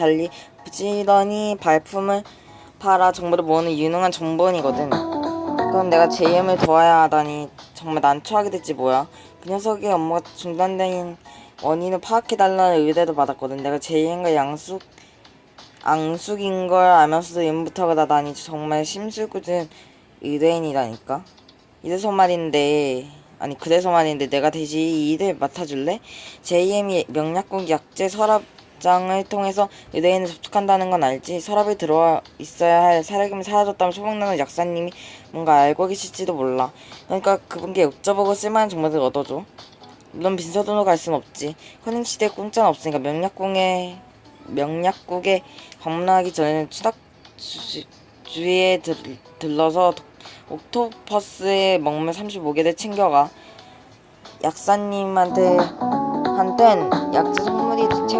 달리 부지런히 발품을 팔아 정보를 모으는 유능한 정보원이거든. 그럼 내가 JM을 도와야 하다니 정말 난처하게 됐지 뭐야. 그 녀석의 업무가 중단된 원인을 파악해달라는 의뢰도 받았거든. 내가 JM과 양숙 앙숙인 걸 알면서도 임부터가 나다니 정말 심술궂은 의뢰인이라니까. 이래서 말인데 아니 그래서 말인데 내가 대신 이 일을 맡아줄래? JM이 명약국 약재 서랍 장을 통해서 의뢰인을 접촉한다는 건 알지? 서랍에 들어와 있어야 할 사례금이 사라졌다면 소문나는 약사님이 뭔가 알고 계실지도 몰라. 그러니까 그분께 여쭤보고 쓸만한 정보를 얻어줘. 물론 빈서돈으로 갈 순 없지. 커닝 시대에 공짜는 없으니까 명약국에 명약국에 방문하기 전에는 주, 주위에 들, 들러서 옥토퍼스의 먹물 35개를 챙겨가. 약사님한테 한텐 약재 선물이 최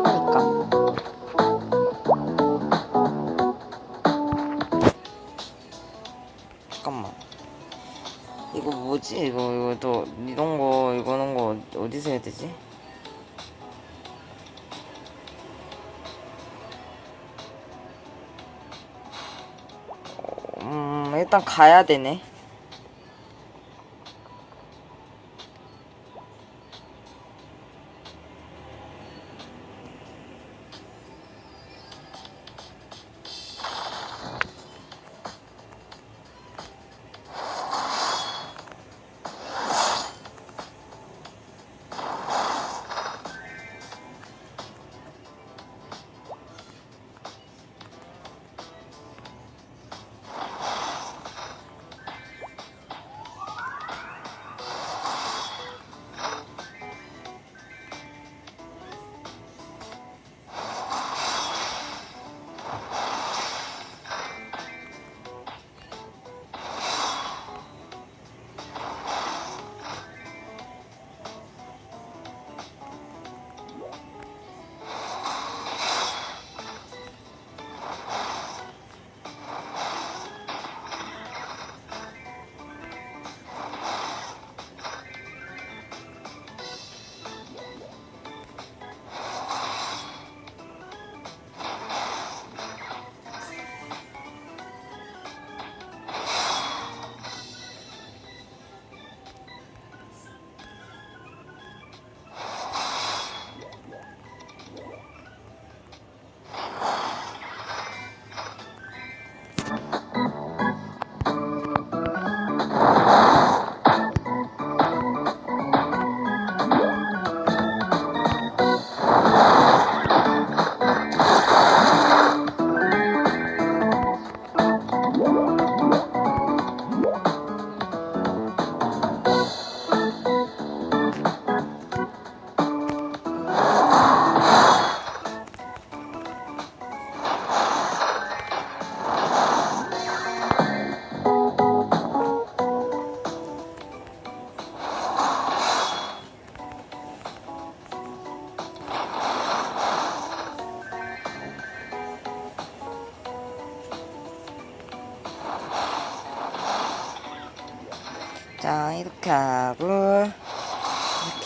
뭐지? 이거 이거 또 이런 거 이거는 거 어디서 해야 되지? 음 일단 가야 되네.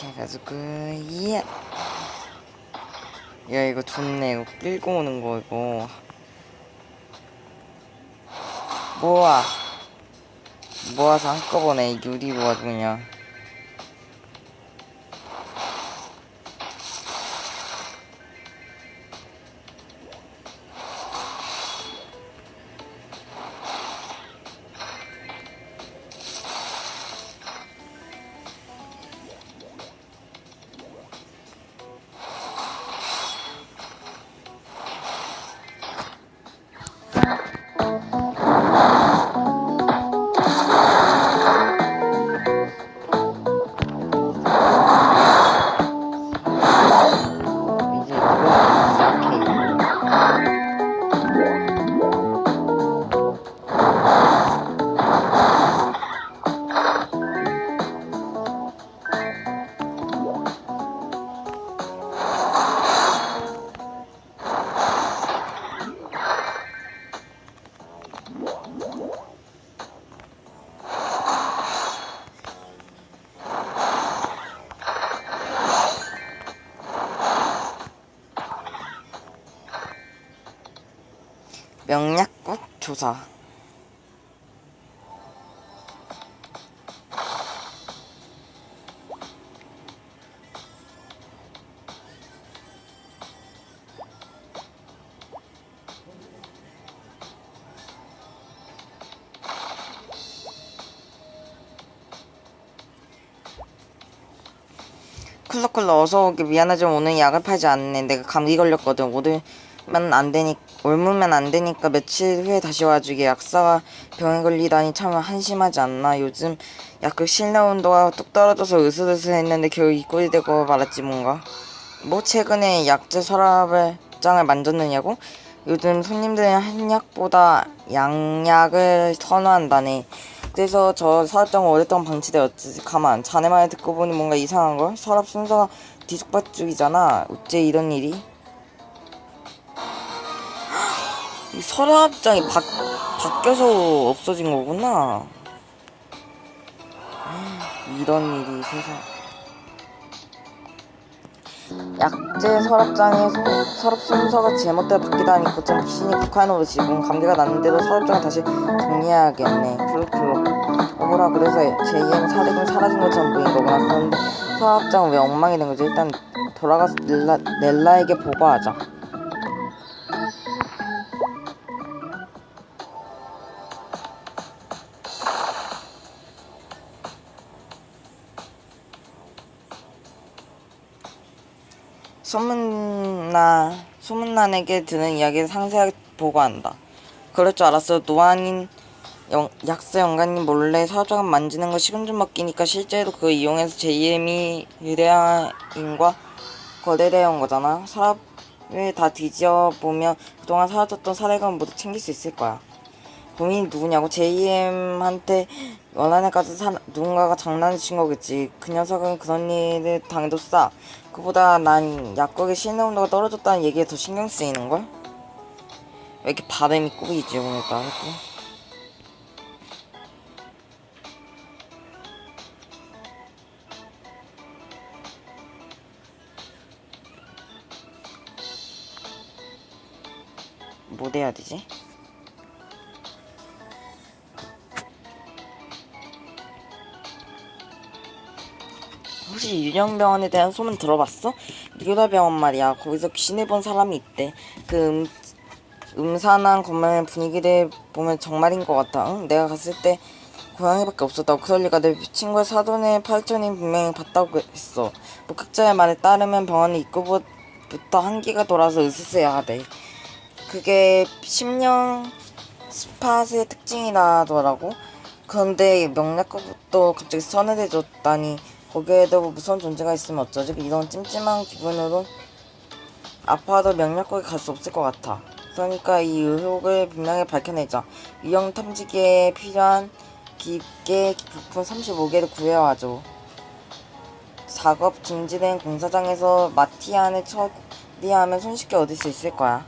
이렇게 해가지고 예. 야. 이거 좋네. 이거 끌고 오는 거 이거. 모아. 모아서 한꺼번에 유리 모아서 그냥 명약국 조사. 쿨러쿨러 어서 오기. 미안하지만 오늘 약을 팔지 않네. 내가 감기 걸렸거든. 오늘만 안 되니 올무면 안 되니까 며칠 후에 다시 와주게 약사가 병에 걸리다니 참 한심하지 않나. 요즘 약국 실내 온도가 뚝 떨어져서 으슬으슬했는데 겨우 이 꼴이 되고 말았지 뭔가. 뭐 최근에 약재 서랍을 장을 만졌느냐고? 요즘 손님들은 한약보다 양약을 선호한다네. 그래서 저 서랍장은 오랫동안 방치되었지. 가만 자네 말 듣고 보니 뭔가 이상한 걸? 서랍 순서가 뒤죽박죽이잖아. 어째 이런 일이 이 서랍장이 바, 바뀌어서 없어진 거구나. 이런 일이 세상. 약재 서랍장의 소- 서랍 순서가 제멋대로 바뀌다니 곧장 귀신이 북한으로 지금 감기가 났는데도 서랍장을 다시 정리해야겠네. 쿨룩쿨룩 어머라 그래서 JM 사대금 사라진 것처럼 보인 거구나. 그런데 서랍장은 왜 엉망이 된 거지? 일단 돌아가서 넬라, 넬라에게 보고하자 소문나 소문난에게 드는 이야기를 상세하게 보고한다. 그럴 줄 알았어. 노안인 영, 약사 영관님 몰래 서랍장을 만지는 거 식은 죽 먹기니까 실제로 그거 이용해서 JM이 유대인과 거래를 해온 거잖아. 서랍을 다 뒤져 보면 그동안 사라졌던 사례금 모두 챙길 수 있을 거야. 고민이 누구냐고 JM한테 원한에까지 사, 누군가가 장난을 친 거겠지. 그 녀석은 그런 일을 당해도 싸. 그보다 난 약국의 실내 온도가 떨어졌다는 얘기에 더 신경 쓰이는 걸. 왜 이렇게 발음이 꼬이지 오늘따라 또. 뭐 해야 되지? 혹시 유령병원에 대한 소문 들어봤어? 리오다병원 말이야. 거기서 귀신을 본 사람이 있대. 그 음, 음산한 건물 분위기를 보면 정말인 것 같아. 응? 내가 갔을 때 고양이밖에 없었다고. 그럴 리가 내 친구의 사돈의 팔촌이 분명히 봤다고 했어. 목격자의 말에 따르면 병원 입구부터 한기가 돌아서 으스스해야 하대. 그게 10년 스팟의 특징이라더라고. 그런데 명약국도 갑자기 선회해줬다니 거기에도 무서운 존재가 있으면 어쩌지? 이런 찜찜한 기분으로 아파도 명약국에 갈수 없을 것 같아. 그러니까 이 의혹을 분명히 밝혀내자. 유형 탐지기에 필요한 기계 부품 35개를 구해와줘. 작업 중지된 공사장에서 마티안을 처리하면 손쉽게 얻을 수 있을 거야.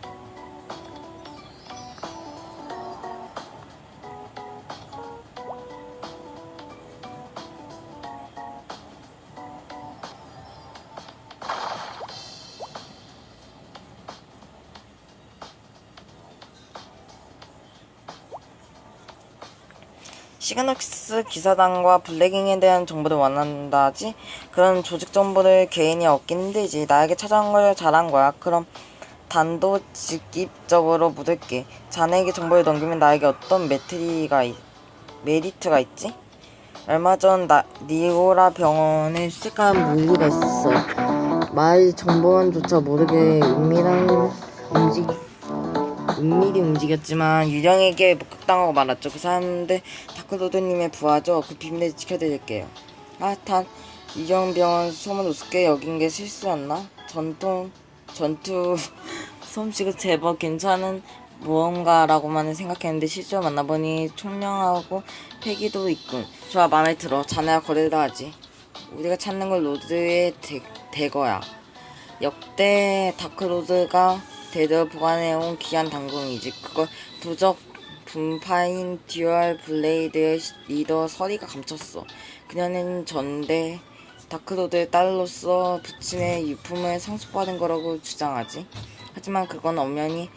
시그널스 기사단과 블랙잉에 대한 정보를 원한다지? 그런 조직 정보를 개인이 얻기 힘들지. 나에게 찾아온 걸 잘한 거야. 그럼 단도 직입적으로 묻을게. 자네에게 정보를 넘기면 나에게 어떤 메트리가 있, 메리트가 있지? 얼마 전 나, 니오라 병원에 시간 무일했어. 마을 정보원조차 모르게 은밀한 움직 은밀히 움직였지만 유령에게 목격당하고 말았죠. 그 사람들 다크로드님의 부하죠. 그 비밀을 지켜드릴게요. 아, 단 유령병원 소문 우습게 여긴 게 실수였나? 전통 전투 솜씨가 제법 괜찮은 무언가라고만 생각했는데 실제로 만나보니 총명하고 패기도 있군. 좋아 마음에 들어. 자네와 거래를 하지. 우리가 찾는 건 로드의 대, 대거야. 역대 다크로드가 대대로 보관해온 귀한 당근이지. 그걸 부적 분파인 듀얼 블레이드의 시- 리더 서리가 감췄어. 그녀는 전대 다크로드의 딸로서 부친의 유품을 상속받은 거라고 주장하지. 하지만 그건 엄연히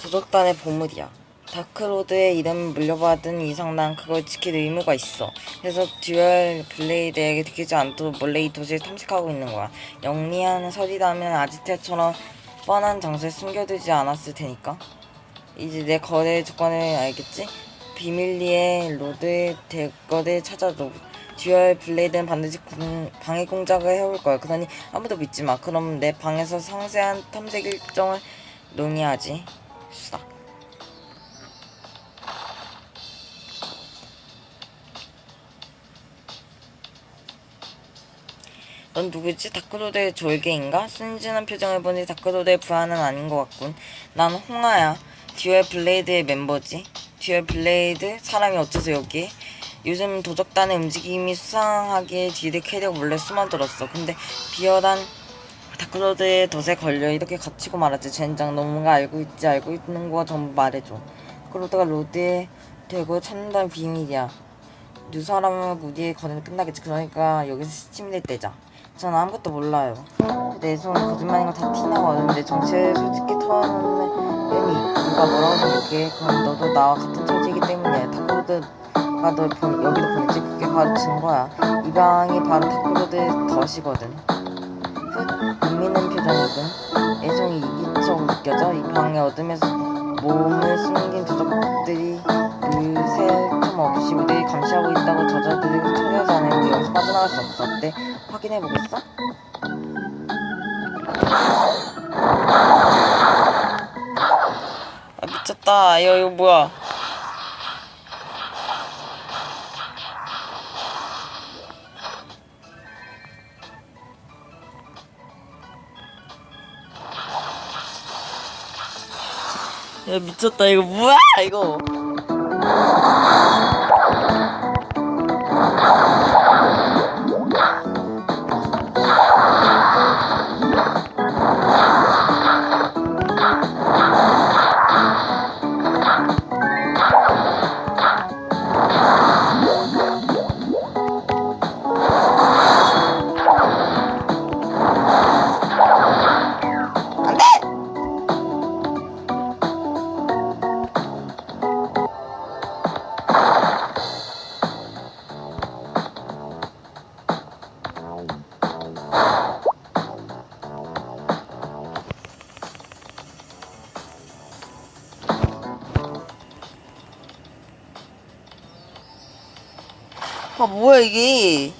도적단의 보물이야. 다크로드의 이름을 물려받은 이상 난 그걸 지킬 의무가 있어. 그래서 듀얼 블레이드에게 들키지 않도록 몰래 이 도시를 탐색하고 있는 거야. 영리한 설이라면 아지테처럼 뻔한 장소에 숨겨두지 않았을 테니까. 이제 내 거래 조건을 알겠지? 비밀리에 로드 대거를 찾아줘. 듀얼 블레이드는 반드시 공- 방해 공작을 해올 거야. 그러니 아무도 믿지 마. 그럼 내 방에서 상세한 탐색 일정을 논의하지. 수락. 넌 누구지? 다크로드의 졸개인가? 순진한 표정을 보니 다크로드의 부하는 아닌 것 같군. 난 홍아야. 듀얼 블레이드의 멤버지. 듀얼 블레이드? 사람이 어째서 여기? 요즘 도적단의 움직임이 수상하게 뒤를 캐려 몰래 숨어들었어. 근데 비열한 다크로드의 덫에 걸려 이렇게 갇히고 말았지. 젠장 너 뭔가 알고 있지 알고 있는 거 전부 말해줘. 다크로드가 로드에 대고 찾는다는 비밀이야. 두 사람은 우리의 거래는 끝나겠지. 그러니까 여기서 시침을 떼자. 전 아무것도 몰라요. 내 손은 거짓말인 거 다 티나거든. 내 정체를 솔직히 털어놓는 괜히 누가 뭐라고 생각해. 그럼 너도 나와 같은 처지이기 때문에 다크로드가 널 보, 여기로 보냈지. 그게 바로 증거야. 이 방이 바로 다크로드의 덫이거든. 훗, 못 믿는 표정이군. 애송이 이기적으로 느껴져. 이 방의 어둠에서 몸을 숨긴 도적들이 그새 틈 없이 우리를 감시하고 있다고 저자들이 청하잖아요. 우리 여기서 빠져나갈 수 없어. 어때? 확인해 보겠어? 아 미쳤다. 이거 이거 뭐야? 야 미쳤다 이거 뭐야 이거 아 뭐야 이게